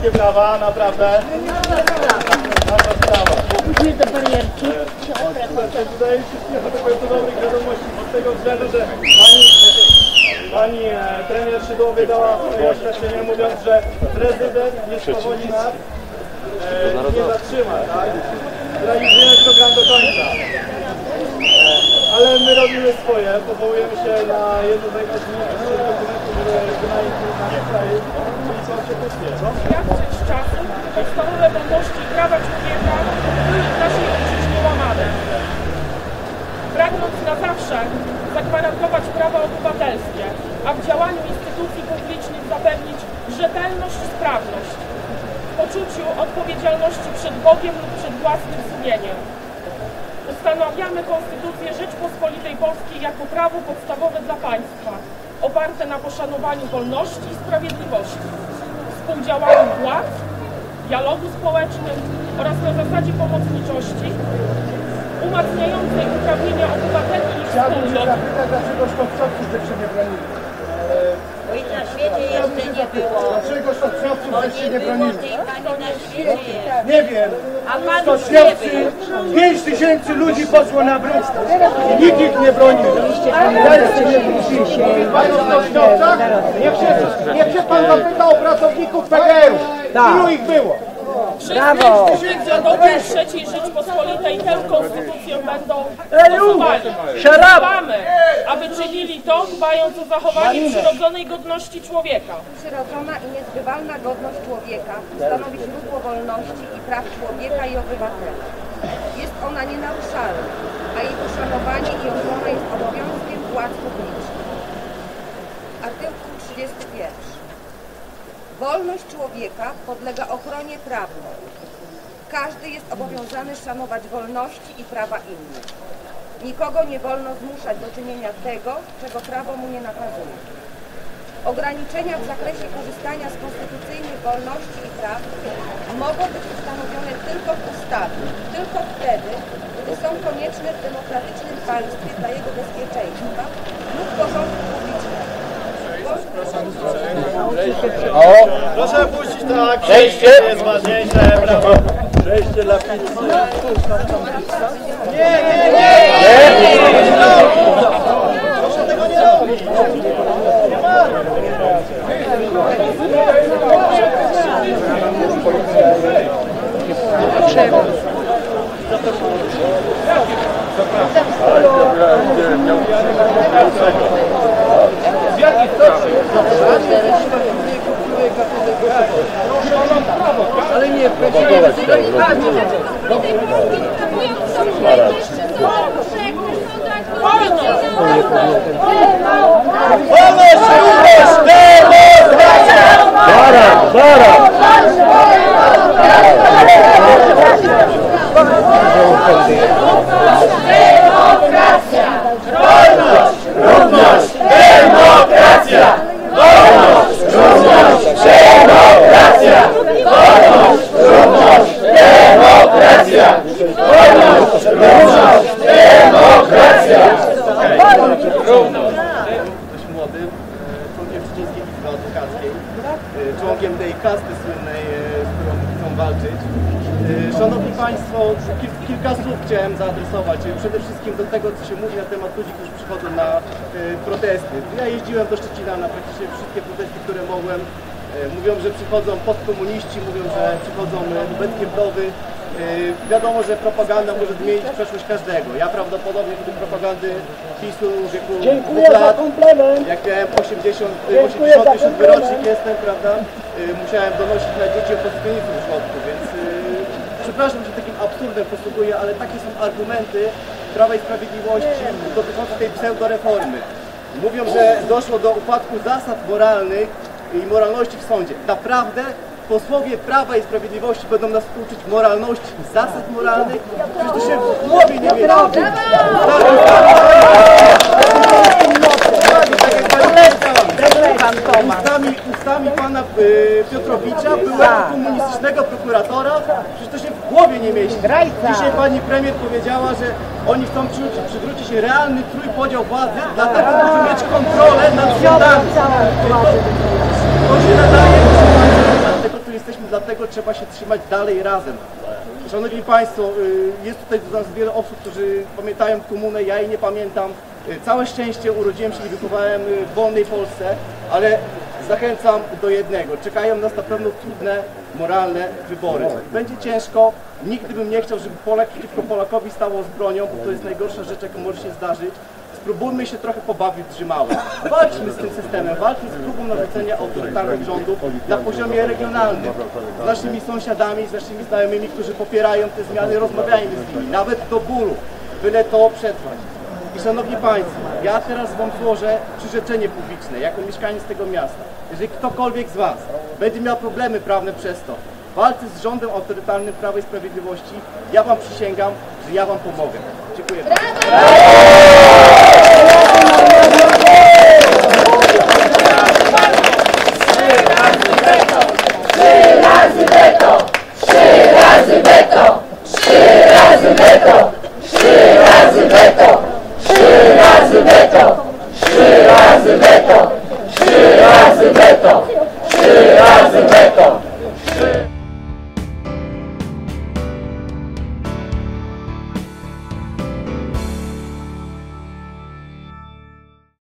się. Wielkie brawa, naprawdę. Nasza sprawa. Później do barierki. Słuchajcie, Tutaj wszystkiego tylko jest dobrych wiadomości od tego względu, że pani, pani e, trener Szydłowy dała swoje oświadczenie mówiąc, że prezydent nie spowoli nas, e, nie zatrzyma, tak? Realizujemy program do końca. E, ale my robimy swoje, powołujemy się na jedno z najważniejszych dokumentów, które wynaje nasz kraj, czyli konstytucję. Podstawowe wolności i prawa człowieka były w naszej ojczyźnie łamane. Pragnąc na zawsze zagwarantować prawa obywatelskie, a w działaniu instytucji publicznych zapewnić rzetelność i sprawność, w poczuciu odpowiedzialności przed Bogiem lub przed własnym sumieniem. Ustanawiamy Konstytucję Rzeczpospolitej Polskiej jako prawo podstawowe dla państwa, oparte na poszanowaniu wolności i sprawiedliwości, współdziałaniu władz, dialogu społecznym oraz na zasadzie pomocniczości, umacniającej uprawnienia obywateli i Chciałbym wspólnot zapytać, dlaczego nie bronili? Bo ich na świecie jeszcze nie było. Dlaczego szkodcowców Bo żeście nie bronili? Nie wiem. Stoczniowcy, 5 tysięcy ludzi poszło na bruk. Nikt ich nie bronił. Panie Stoczniowcach, niech się, niech się pan zapyta o pracowników PGR-u. Ilu ich było? Brawo! Narodów trzeciej Rzeczpospolitej tę konstytucję będą. Wzywamy, aby czynili to, dbając o zachowanie przyrodzonej godności człowieka. Przyrodzona i niezbywalna godność człowieka stanowi źródło wolności i praw człowieka i obywatela. Jest ona nienaruszalna, a jej poszanowanie i ochrona jest obowiązkiem władz publicznych. Artykuł 31. Wolność człowieka podlega ochronie prawnej. Każdy jest obowiązany szanować wolności i prawa innych. Nikogo nie wolno zmuszać do czynienia tego, czego prawo mu nie nakazuje. Ograniczenia w zakresie korzystania z konstytucyjnych wolności i praw mogą być ustanowione tylko w ustawie, tylko wtedy, gdy są konieczne w demokratycznym państwie dla jego bezpieczeństwa lub porządku publicznego. Proszę puścić tak. Przejście jest ważniejsze. Brawo. Przejście dla pizzy. Nie, nie, nie. Proszę tego nie robić. Nie ma. Wolność, równość, demokracja! E, członkiem Szczecińskiej Izby Adwokackiej, e, członkiem tej kasty słynnej, e, z którą chcą walczyć. Szanowni Państwo, kil, kilka słów chciałem zaadresować. Przede wszystkim do tego, co się mówi na temat ludzi, którzy przychodzą na protesty. Ja jeździłem do Szczecina na praktycznie wszystkie protesty, które mogłem. Mówią, że przychodzą postkomuniści, mówią, że przychodzą e, obecnie wdowy. E, Wiadomo, że propaganda może zmienić przeszłość każdego. Ja prawdopodobnie według propagandy PiSu w wieku Dziękuję dwóch lat, komplement. jak miałem 80, Dziękuję za 87 komplement. rocznik jestem, prawda, y, musiałem donosić na dzieci o konsekwencjach w żłobku, więc y, przepraszam, że takim absurdem posługuję, ale takie są argumenty Prawa i Sprawiedliwości dotyczące tej pseudoreformy. Mówią, że doszło do upadku zasad moralnych i moralności w sądzie. Naprawdę posłowie Prawa i Sprawiedliwości będą nas uczyć moralności zasad moralnych? Przecież to się w głowie nie mieści. Tak ustami, ustami pana y, Piotrowicza, byłego komunistycznego prokuratora, przecież to się w głowie nie mieści. Dzisiaj pani premier powiedziała, że oni chcą przywrócić, realny trójpodział władzy, dlatego muszą mieć kontrolę nad sądami. To, to się nadaje jesteśmy, dlatego trzeba się trzymać dalej razem. Szanowni Państwo, y, jest tutaj do nas wiele osób, którzy pamiętają komunę, ja jej nie pamiętam. Y, Całe szczęście urodziłem się i wychowałem w wolnej Polsce, ale zachęcam do jednego. Czekają nas na pewno trudne, moralne wybory. Będzie ciężko. Nigdy bym nie chciał, żeby Polak przeciwko Polakowi stało z bronią, bo to jest najgorsza rzecz, jaka może się zdarzyć. Spróbujmy się trochę pobawić drzymałę. Walczmy z tym systemem, walczmy z próbą narzucenia autorytarnych rządów na poziomie regionalnym. Z naszymi sąsiadami, z naszymi znajomymi, którzy popierają te zmiany, rozmawiajmy z nimi, nawet do bólu, byle to przetrwać. Szanowni Państwo, ja teraz Wam złożę przyrzeczenie publiczne jako mieszkaniec tego miasta. Jeżeli ktokolwiek z Was będzie miał problemy prawne przez to, walce z rządem autorytarnym Prawa i Sprawiedliwości, ja Wam przysięgam, że ja Wam pomogę. Dziękuję bardzo. Trzy razy weto! 됐다.